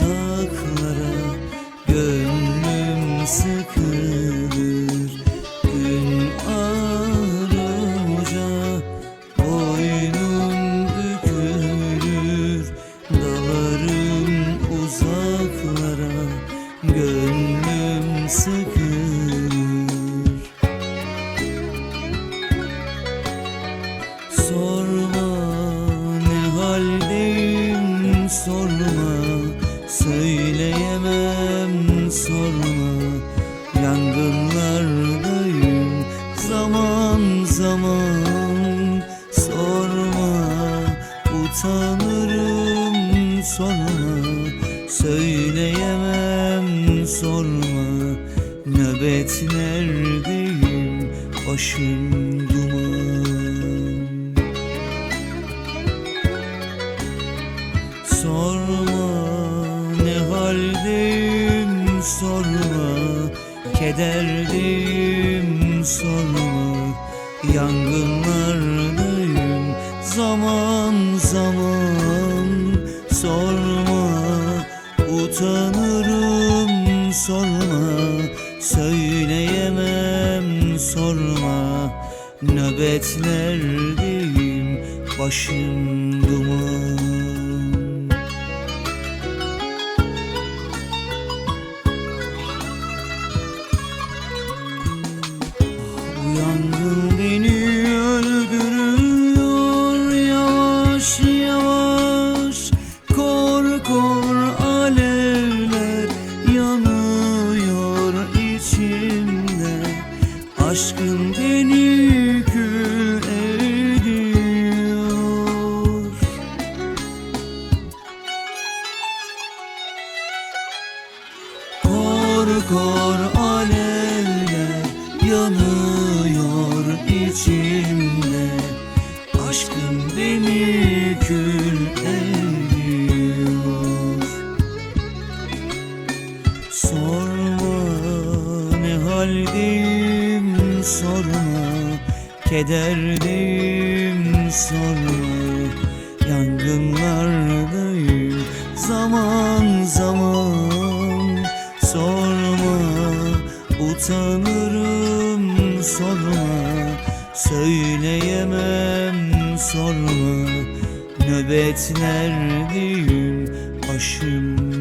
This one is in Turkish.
razão. Sorma Yangınlardayım zaman zaman Sorma utanırım sorma Söyleyemem sorma. Nöbetlerdeyim başım duman. Sorma ne haldeyim Kederdeyim sorma. Yangınlardayım zaman zaman Sorma. Utanırım sorma. Söyleyemem sorma. Nöbetlerdeyim başım duman beni kül ediyor Kor kor alevler yanıyor içimde. Aşkın beni kül ediyor Sorma ne haldeyim sorma Kederdeyim sorma Yangınlardayım zaman zaman Sorma. Utanırım sorma Söyleyemem sorma. Nöbetlerdeyim duman